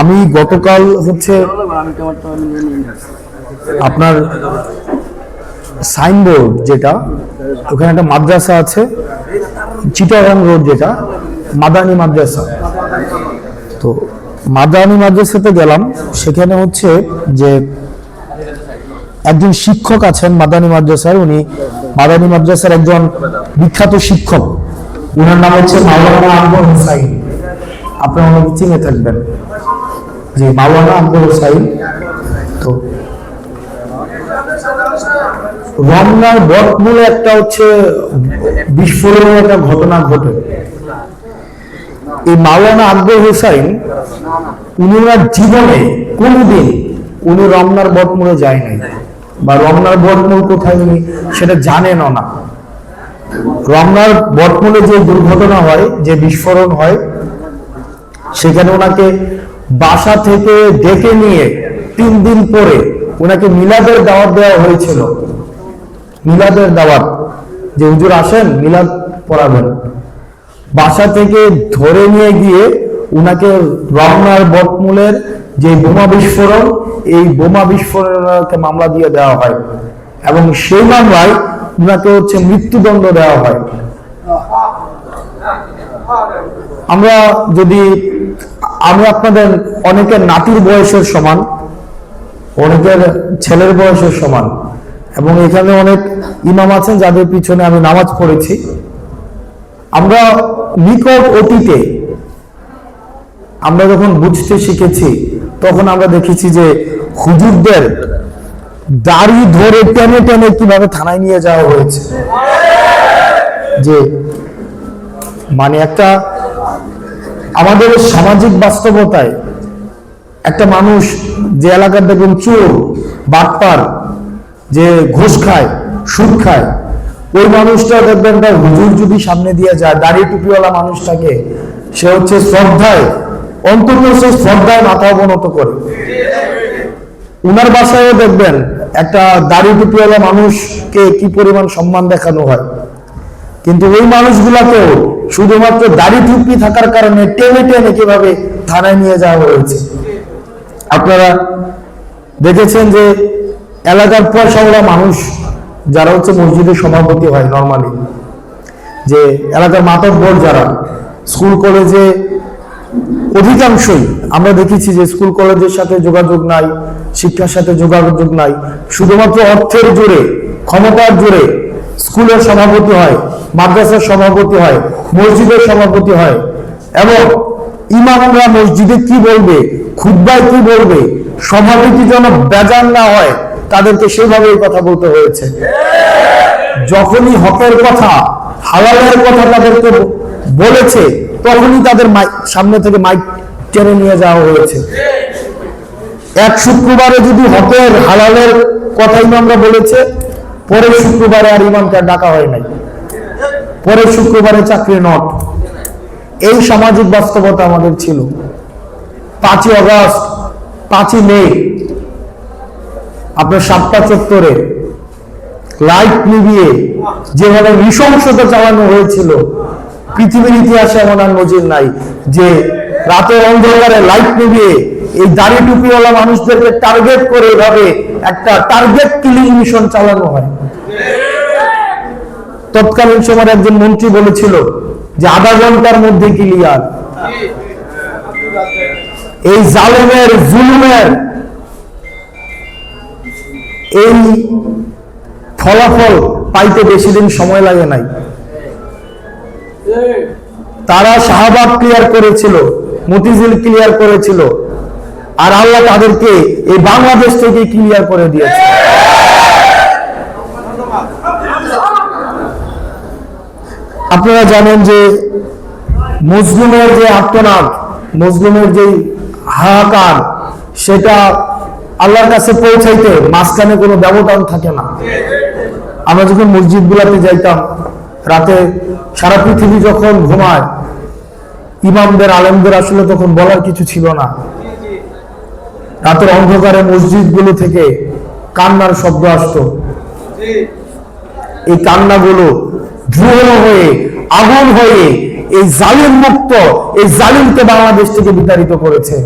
আমি গতকাল হচ্ছে আপনার সাইনবোর্ড যেটা, ওখানে একটা মাদ্রাসা আছে, চিটাগাং রোড যেটা, মাদানি মাদ্রাসা। তো মাদানি মাদ্রাসাতে গেলাম, সেখানে হচ্ছে যে একজন শিক্ষক আছেন মাদানি মাদ্রাসার, উনি মাদানি মাদ্রাসার একজন বিখ্যাত শিক্ষক। উনার নাম হচ্ছে মাওলানা আকবর হুসাইন। আপনারা অনেকে চিনে থাকবেন যে মাওলানা আকবর হুসাইন তো রমনার বটমূলে একটা হচ্ছে বিস্ফোরণের একটা ঘটনা ঘটে। এই মাওলানা আকবর হুসাইন, উনি ওনার জীবনে কোনোদিন উনি রমনার বটমূলে যায় নাই। বা রমনার বটমূল কোথায় উনি সেটা জানেনও না। রমনার বটমূলে যে দুর্ঘটনা হয়, যে বিস্ফোরণ হয় সেখানে ওনাকে বাসা থেকে ডেকে নিয়ে তিন দিন পরে ওনাকে মিলাদের দাওয়াত দেওয়া হয়েছিল। মিলাদের দাওয়াত। যে হুজুর আসেন, মিলাদ পড়াবেন। বাসা থেকে ধরে নিয়ে গিয়ে উনাকে রমনার বটমূলের যে বোমা বিস্ফোরণ, এই বোমা বিস্ফোরণকে মামলা দিয়ে দেওয়া হয়। এবং সেই মামলায় উনাকে হচ্ছে মৃত্যুদণ্ড দেওয়া হয়। আমরা যদি, আমি আপনাদের অনেকের নাতির বয়সের সমান, অনেকের ছেলের বয়সের সমান, এবং এখানে অনেক ইমাম আছেন যাদের পিছনে আমি নামাজ পড়েছি। আমরা নিকট অতীতে, আমরা যখন বুঝতে শিখেছি, তখন আমরা দেখেছি যে হুজুরদের দাড়ি ধরে টেনে টেনে কীভাবে থানায় নিয়ে যাওয়া হয়েছে। যে মানে একটা আমাদের সামাজিক বাস্তবতায় একটা মানুষ যে এলাকার দেখুন চোর, বাটপার, যে ঘুষ খায়, সুদ খায়, ওই মানুষটা দেখবেন তার হুজুর যদি সামনে দিয়ে যায়, দাড়ি টুপিওয়ালা মানুষটাকে, সে হচ্ছে শ্রদ্ধায়, অন্তত সে শ্রদ্ধায় মাথা অবনত করে। উনার বাসায়ও দেখবেন একটা দাড়ি টুপিওয়ালা মানুষকে কি পরিমাণ সম্মান দেখানো হয়। কিন্তু ওই মানুষগুলাকেও শুধুমাত্র দাড়ি টুপি থাকার কারণে টেনে টেনে কীভাবে থানায় নিয়ে যাওয়া হয়েছে। আপনারা দেখেছেন যে এলাকার পয়সাওয়ালা মানুষ, যারা হচ্ছে মসজিদের সভাপতি হয় নর্মালি যে এলাকার মাতব্বর যারা স্কুল কলেজে অধিকাংশই, আমরা দেখেছি যে স্কুল কলেজের সাথে যোগাযোগ নাই, শিক্ষার সাথে যোগাযোগ নাই, শুধুমাত্র অর্থের জোরে, ক্ষমতার জোরে স্কুলের সভাপতি হয়, মাদ্রাসার সভাপতি হয়, মসজিদের সভাপতি হয়। এবং ইমামরা মসজিদে কি বলবে খুদ্ায় কি বলবে, সভাপতি যেন বেজান না হয়, তাদেরকে সেভাবেই কথা বলতে হয়েছে। যখনই হকের কথা, হালালের কথা তাদেরকে বলেছে, তখনই তাদের সামনে থেকে মাইক টেনে নিয়ে যাওয়া হয়েছে। এক শুক্রবারে যদি হকের, হালালের কথা ইমামরা বলেছে পরের শুক্রবারে আর ইমামকে ডাকা হয় নাই। পরের শুক্রবারে চাকরি নট। এই সামাজিক বাস্তবতা আমাদের ছিল। পাঁচই অগস্ট পাঁচই মে, আপনার সাতটা চত্বরে লাইট নিভিয়ে যেভাবে নৃশংসতা চালানো হয়েছিল, পৃথিবীর ইতিহাসে এমন আর নজির নাই যে রাতের অন্ধকারে লাইট নিভিয়ে এই দাড়ি টুপিওয়ালা মানুষদেরকে টার্গেট করে এভাবে একটা টার্গেট কিলিং মিশন চালানো হয়। তৎকালীন সময় একজন মন্ত্রী বলেছিল যে আধা ঘণ্টার মধ্যে ক্লিয়ার এই জালেমের, জুলুমের এই ফলাফল পাইতে বেশি দিন সময় লাগে নাই। তারা শাহবাগ ক্লিয়ার করেছিল, মতিঝিল ক্লিয়ার করেছিল। আর আল্লাহ তাদেরকে এই বাংলাদেশ থেকে ক্লিয়ার করে দিয়েছে। আপনারা জানেন যে মুসলিমের যে আত্মনাদ মুসলিমের যে হাহাকার, সেটা আল্লাহর কাছে পৌঁছাইতে মাঝখানে কোনো ব্যবধান থাকে না। আমরা যখন মসজিদ গুলাতে যাইতাম, রাতে সারা পৃথিবী যখন ঘুমায়, ইমামদের, আলেমদের আসলে তখন বলার কিছু ছিল না। রাতের অন্ধকারে মসজিদগুলো থেকে কান্নার শব্দ আসতো। এই কান্নাগুলো ধ্রুব হয়ে, আগুন হয়ে এই জালিম মুক্ত এই জালিমকে বাংলাদেশ থেকে বিতাড়িত করেছে।